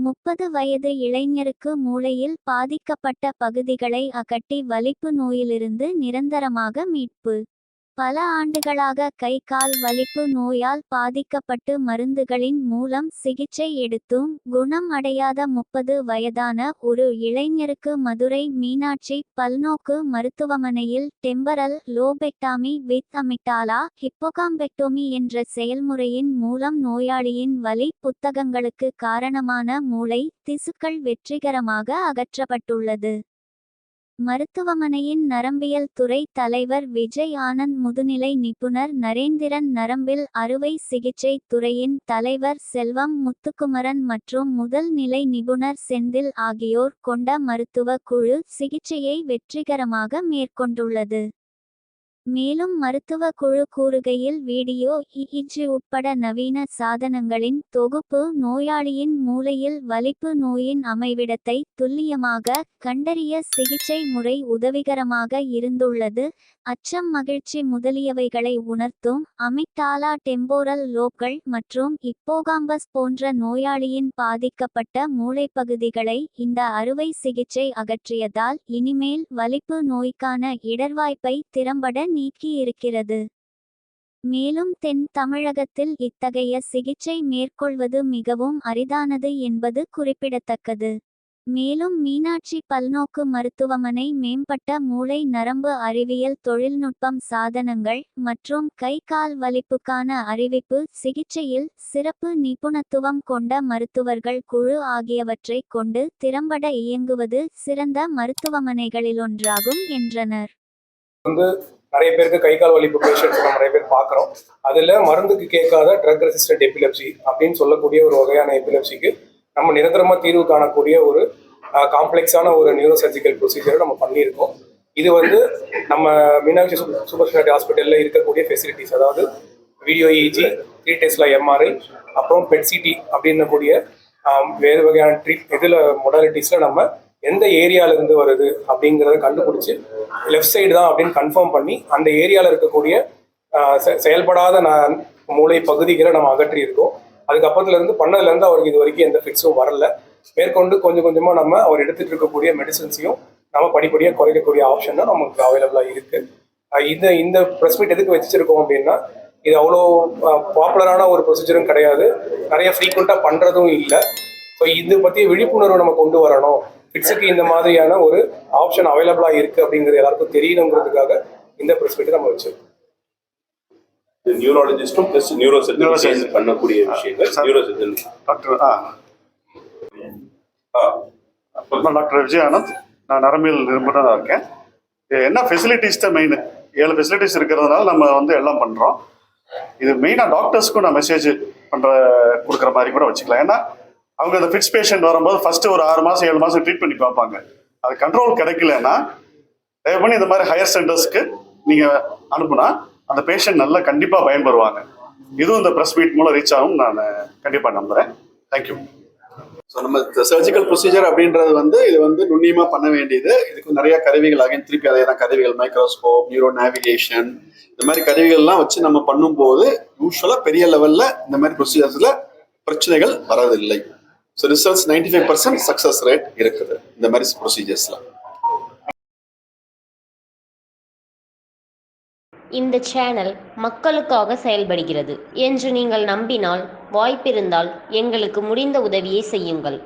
முப்பது வயது இளைஞருக்கு மூளையில் பாதிக்கப்பட்ட பகுதிகளை அகட்டி வலிப்பு நோயிலிருந்து நிரந்தரமாக மீட்பு. பல ஆண்டுகளாக கை கால் வலிப்பு நோயால் பாதிக்கப்பட்டு மருந்துகளின் மூலம் சிகிச்சை எடுத்தும் குணம் அடையாத முப்பது வயதான ஒரு இளைஞருக்கு மதுரை மீனாட்சி பல்நோக்கு மருத்துவமனையில் டெம்பரல் லோபெக்டாமி வித் அமிட்டாலா ஹிப்போகாம்பெக்டோமி என்ற செயல்முறையின் மூலம் நோயாளியின் வலி புத்தகங்களுக்கு காரணமான மூளை திசுக்கள் வெற்றிகரமாக அகற்றப்பட்டுள்ளது. மருத்துவமனையின் நரம்பியல் துறை தலைவர் விஜய் ஆனந்த் முதுநிலை நிபுணர் நரேந்திரன் நரம்பில் அறுவை சிகிச்சை துறையின் தலைவர் செல்வம் முத்துக்குமரன் மற்றும் முதல் நிலை நிபுணர் செந்தில் ஆகியோர் கொண்ட மருத்துவ குழு சிகிச்சையை வெற்றிகரமாக மேற்கொண்டுள்ளது. மேலும் மருத்துவ குழு கூறுகையில் வீடியோ இஇஜி உட்பட நவீன சாதனங்களின் தொகுப்பு நோயாளியின் மூளையில் வலிப்பு நோயின் அமைவிடத்தை துல்லியமாக கண்டறிய சிகிச்சை முறை உதவிகரமாக இருந்துள்ளது. அச்சம் மகிழ்ச்சி முதலியவைகளை உணர்த்தும் அமிக்டாலா டெம்போரல் லோப்கள் மற்றும் இப்போகாம்பஸ் போன்ற நோயாளியின் பாதிக்கப்பட்ட மூளைப்பகுதிகளை இந்த அறுவை சிகிச்சை அகற்றியதால் இனிமேல் வலிப்பு நோய்க்கான இடர்வாய்ப்பை திறம்பட நீக்கியிருக்கிறது. மேலும் தென் தமிழகத்தில் இத்தகைய சிகிச்சை மேற்கொள்வது மிகவும் அரிதானது என்பது குறிப்பிடத்தக்கது. மேலும் மீனாட்சி பல்நோக்கு மருத்துவமனை மேம்பட்ட மூளை நரம்பு அறிவியல் தொழில்நுட்பம் சாதனங்கள் மற்றும் கை கால் வலிப்புக்கான அறிவிப்பு சிகிச்சையில் சிறப்பு நிபுணத்துவம் கொண்ட மருத்துவர்கள் குழு ஆகியவற்றைக் கொண்டு திறம்பட இயங்குவது சிறந்த மருத்துவமனைகளிலொன்றாகும் என்றனர். நிறைய பேருக்கு கை கால் வலிப்பு பேஷண்ட்ஸ் நம்ம நிறைய பேர் பார்க்குறோம். அதில் மருந்துக்கு கேட்காத ட்ரக் ரெசிஸ்டன்ட் எபிலெப்சி அப்படின்னு சொல்லக்கூடிய ஒரு வகையான எபிலெப்சிக்கு நம்ம நிரந்தரமாக தீர்வு காணக்கூடிய ஒரு காம்ப்ளெக்ஸான ஒரு நியூரோ சர்ஜிக்கல் ப்ரொசீஜரை நம்ம பண்ணியிருக்கோம். இது வந்து நம்ம மீனாட்சி சூப்பர் சூப்பர் ஸ்பெஷாலிட்டி ஹாஸ்பிட்டலில் இருக்கக்கூடிய ஃபெசிலிட்டிஸ் அதாவது வீடியோ இஜி த்ரீ டெஸ்ட்ல எம்ஆர்ஐ அப்புறம் பெட்சிடி அப்படின்னக்கூடிய வேறு வகையான ட்ரீட் இதில் மொடாலிட்டிஸில் நம்ம எந்த ஏரியால இருந்து வருது அப்படிங்கிறத கண்டுபிடிச்சி லெஃப்ட் சைடு தான் அப்படின்னு கன்ஃபார்ம் பண்ணி அந்த ஏரியாவில் இருக்கக்கூடிய செ- செயல்படாத ந- மூளை பகுதிகளை நம்ம அகற்றி இருக்கோம் அதுக்கப்புறத்துல இருந்து பண்ணதுல இருந்து அவருக்கு இது வரைக்கும் எந்த ஃபிக்ஸும் வரல. மேற்கொண்டு கொஞ்சம் கொஞ்சமா நம்ம அவர் எடுத்துட்டு இருக்கக்கூடிய மெடிசன்ஸையும் நம்ம படிப்படியாக குறைக்கக்கூடிய ஆப்ஷன் தான் நமக்கு அவைலபிளாக இருக்கு. இந்த இந்த ப்ரெஸ் மீட் எதுக்கு வச்சிருக்கோம் அப்படின்னா இது அவ்வளோ பாப்புலரான ஒரு ப்ரொசீஜரும் கிடையாது. நிறைய ஃப்ரீக்வெண்ட்டாக பண்ணுறதும் இல்லை. ஸோ இது பற்றி விழிப்புணர்வு நம்ம கொண்டு வரணும். ஃபிட்ஸுக்கு இந்த மாதிரியான ஒரு ஆப்ஷன் அவைலபிளாக இருக்குது அப்படிங்கிறது எல்லாருக்கும் தெரியணுங்கிறதுக்காக இந்த ப்ரெஸ் மீட்டை நம்ம வச்சிருக்கோம். நியூராலஜிஸ்டும் பிளஸ் நியூரோ சர்ஜன். பண்ணக்கூடிய விஷயங்கள். நியூரோ சர்ஜன் டாக்டர் ஆ. நான் டாக்டர் விஜய் ஆனந்த் நான் நரம்பியல் நிபுணராக இருக்கேன். என்ன ஃபெசிலிட்டிஸ் தான் மெயின் ஏழு ஃபெசிலிட்டிஸ் இருக்கிறதுனால நம்ம வந்து எல்லாம் பண்ணுறோம் இது மெயினாக டாக்டர்ஸ்க்கும் நான் மெசேஜ் பண்ணுற கொடுக்குற மாதிரி கூட வச்சுக்கலாம். ஏன்னா அவங்க அந்த ஃபிட்ஸ் பேஷண்ட் வரும்போது ஃபர்ஸ்ட் ஒரு ஆறு மாதம் ஏழு மாதம் ட்ரீட் பண்ணி பார்ப்பாங்க. அது கண்ட்ரோல் கிடைக்கலன்னா தயவு பண்ணி இந்த மாதிரி ஹையர் சென்டர்ஸ்க்கு நீங்கள் அனுப்புனா அந்த பேஷண்ட் நல்லா கண்டிப்பாக பயன்பெறுவாங்க. இதுவும் இந்த ப்ரெஸ் மீட் மூலம் ரீச் ஆகும் நான் கண்டிப்பாக நம்புகிறேன் தேங்க்யூ ஸோ நம்ம சர்ஜிக்கல் ப்ரொசீஜர் அப்படின்றது வந்து இது வந்து நுண்ணியமாக பண்ண வேண்டியது. இதுக்கு நிறைய கருவிகள் ஆகியும் திருப்பி அதே தான் கருவிகள் மைக்ரோஸ்கோப் நியூரோ நேவிகேஷன் இந்த மாதிரி கருவிகள்லாம் வச்சு நம்ம பண்ணும்போது யூஸ்வலாக பெரிய லெவலில் இந்த மாதிரி ப்ரொசீஜர்ஸில் பிரச்சனைகள் வரதில்லை. So results ninety five percent success rate இருக்குது இந்த மாதிரி ப்ரொசீஜர்ஸ்லாம் இந்த சேனல் மக்களுக்காக செயல்படுகிறது என்று நீங்கள் நம்பினால் வாய்ப்பிருந்தால் எங்களுக்கு முடிந்த உதவியை செய்யுங்கள்.